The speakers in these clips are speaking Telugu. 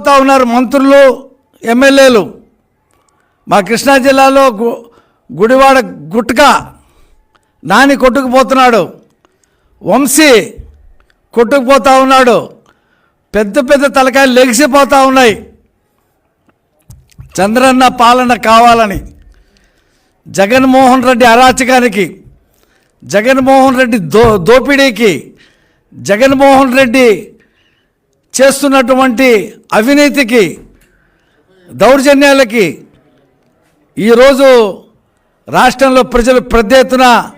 కొట్టుకుపోతా ఉన్నారు మంత్రులు ఎమ్మెల్యేలు. మా కృష్ణా జిల్లాలో గు గుడివాడ గుట్క నాని కొట్టుకుపోతున్నాడు. వంశీ కొట్టుకుపోతూ ఉన్నాడు. పెద్ద పెద్ద తలకాయలు లెగిసిపోతూ ఉన్నాయి. చంద్రన్న పాలన కావాలని. జగన్మోహన్ రెడ్డి అరాచకానికి జగన్మోహన్ రెడ్డి దో దోపిడీకి జగన్మోహన్ రెడ్డి చేస్తున్నటువంటి అవినీతికి దౌర్జన్యాలకి ఈరోజు రాష్ట్రంలో ప్రజలు పెద్ద ఎత్తున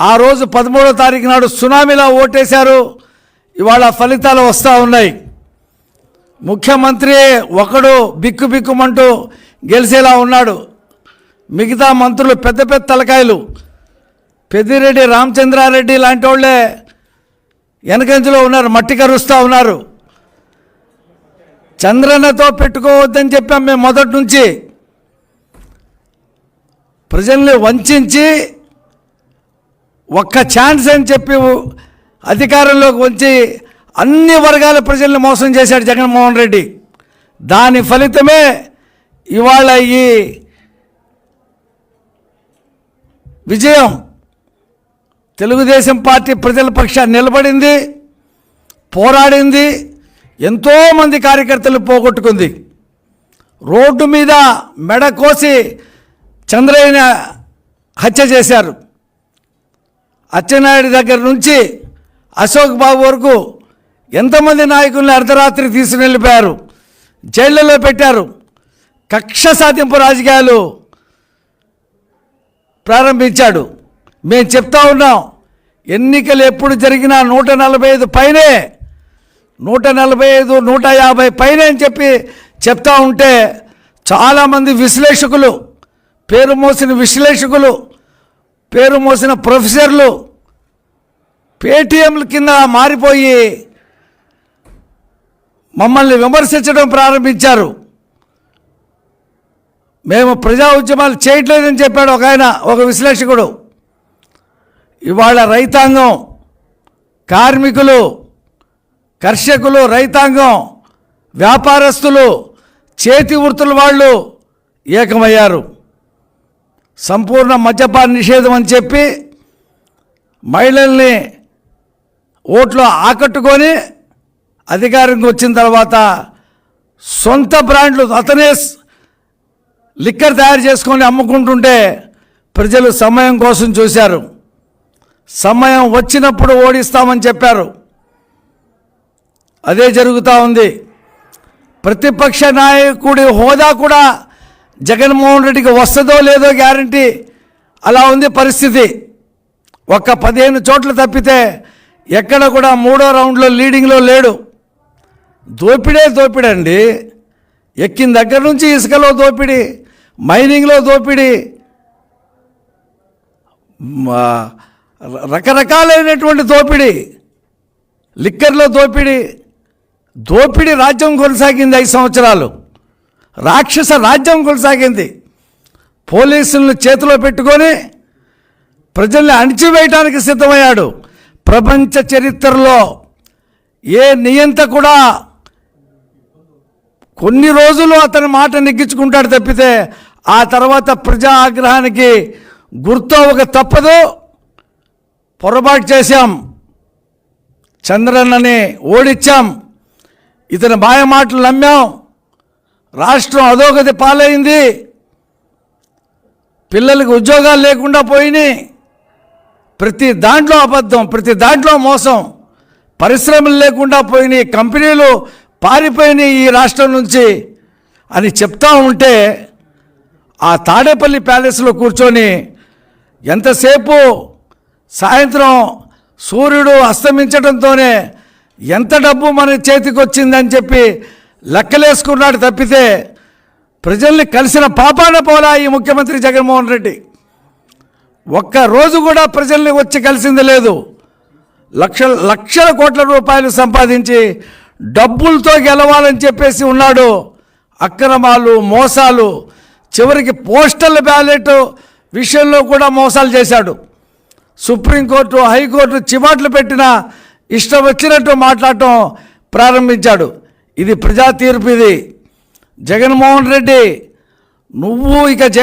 ఆ రోజు పదమూడో తారీఖు నాడు సునామీలా ఓటేశారు. ఇవాళ ఫలితాలు వస్తూ ఉన్నాయి. ముఖ్యమంత్రి ఒకడు బిక్కు బిక్కుమంటూ గెలిచేలా ఉన్నాడు. మిగతా మంత్రులు పెద్ద పెద్ద తలకాయలు. పెద్దిరెడ్డి రామచంద్రారెడ్డి లాంటి వాళ్ళే వెనకంజలో ఉన్నారు మట్టి కరుస్తూ ఉన్నారు. చంద్రన్నతో పెట్టుకోవద్దని చెప్పాం మేము మొదటి నుంచి. ప్రజల్ని వంచి ఒక్క ఛాన్స్ అని చెప్పి అధికారంలోకి వచ్చి అన్ని వర్గాల ప్రజల్ని మోసం చేశాడు జగన్మోహన్ రెడ్డి. దాని ఫలితమే ఇవాళ ఈ విజయం. తెలుగుదేశం పార్టీ ప్రజల పక్షాన్ని నిలబడింది పోరాడింది ఎంతోమంది కార్యకర్తలు పోగొట్టుకుంది. రోడ్డు మీద మెడ కోసి చంద్రయ్యని హత్య చేశారు. అచ్చెన్నాయుడు దగ్గర నుంచి అశోక్ బాబు వరకు ఎంతమంది నాయకుల్ని అర్ధరాత్రి తీసుకుని వెళ్ళిపోయారు జైళ్ళలో పెట్టారు. కక్ష సాధింపు రాజకీయాలు ప్రారంభించాడు. మేము చెప్తా ఉన్నాం ఎన్నికలు ఎప్పుడు జరిగినా నూట నలభై ఐదు పైనే నూట నలభై ఐదు నూట యాభై పైనే అని చెప్పి చెప్తా ఉంటే చాలామంది విశ్లేషకులు పేరు మోసిన విశ్లేషకులు పేరు మోసిన ప్రొఫెసర్లు పేటీఎంల కింద మారిపోయి మమ్మల్ని విమర్శించడం ప్రారంభించారు. మేము ప్రజా ఉద్యమాలు చేయట్లేదని చెప్పాడు ఒక ఆయన ఒక విశ్లేషకుడు. ఇవాళ రైతాంగం కార్మికులు కర్షకులు రైతాంగం వ్యాపారస్తులు చేతి వృత్తుల వాళ్ళు ఏకమయ్యారు. సంపూర్ణ మద్యపాన నిషేధం అని చెప్పి మహిళల్ని ఓట్లో ఆకట్టుకొని అధికారంకి వచ్చిన తర్వాత సొంత బ్రాండ్లు అతనే లిక్కర్ తయారు చేసుకొని అమ్ముకుంటుంటే ప్రజలు సమయం కోసం చూశారు. సమయం వచ్చినప్పుడు ఓడిస్తామని చెప్పారు. అదే జరుగుతూ ఉంది. ప్రతిపక్ష నాయకుడి హోదా కూడా జగన్మోహన్ రెడ్డికి వస్తుందో లేదో గ్యారంటీ అలా ఉంది పరిస్థితి. ఒక్క పదిహేను చోట్ల తప్పితే ఎక్కడ కూడా మూడో రౌండ్లో లీడింగ్లో లేడు. దోపిడే దోపిడండి. ఎక్కిన దగ్గర నుంచి ఇసుకలో దోపిడి మైనింగ్లో దోపిడి మా రకరకాలైనటువంటి దోపిడి. లిక్కర్లో దోపిడి. దోపిడీ రాజ్యం కొనసాగింది ఐదు సంవత్సరాలు. రాక్షస రాజ్యం కొనసాగింది. పోలీసులను చేతిలో పెట్టుకొని ప్రజల్ని అణిచివేయటానికి సిద్ధమయ్యాడు. ప్రపంచ చరిత్రలో ఏ నియంత కూడా కొన్ని రోజులు అతని మాట నెగ్గించుకుంటాడు తప్పితే ఆ తర్వాత ప్రజా ఆగ్రహానికి గుర్తు ఒక తప్పదు. పొరపాటు చేశాం. చంద్రన్నని ఓడించాం. ఇతని మాయ మాటలు నమ్మాం. రాష్ట్రం అధోగతి పాలైంది. పిల్లలకు ఉద్యోగాలు లేకుండా పోయినాయి. ప్రతి దాంట్లో అబద్ధం ప్రతి దాంట్లో మోసం పరిశ్రమలు లేకుండా పోయినాయి కంపెనీలు పారిపోయినాయి ఈ రాష్ట్రం నుంచి అని చెప్తా ఉంటే ఆ తాడేపల్లి ప్యాలెస్లో కూర్చొని ఎంతసేపు సాయంత్రం సూర్యుడు అస్తమించడంతోనే ఎంత డబ్బు మన చేతికి వచ్చిందని చెప్పి లెక్కలేసుకున్నాడు తప్పితే ప్రజల్ని కలిసిన పాపాన పోలా ఈ ముఖ్యమంత్రి జగన్మోహన్ రెడ్డి. ఒక్క రోజు కూడా ప్రజల్ని వచ్చి కలిసింది లేదు. లక్షల లక్షల కోట్ల రూపాయలు సంపాదించి డబ్బులతో గెలవాలని చెప్పేసి ఉన్నాడు. అక్రమాలు మోసాలు చివరికి పోస్టల్ బ్యాలెట్ విషయంలో కూడా మోసాలు చేశాడు. సుప్రీంకోర్టు హైకోర్టు చివాట్లు పెట్టిన ఇష్టం వచ్చినట్టు మాట్లాడటం ప్రారంభించాడు. ఇది ప్రజా తీర్పు ఇది. జగన్మోహన్ రెడ్డి నువ్వు ఇక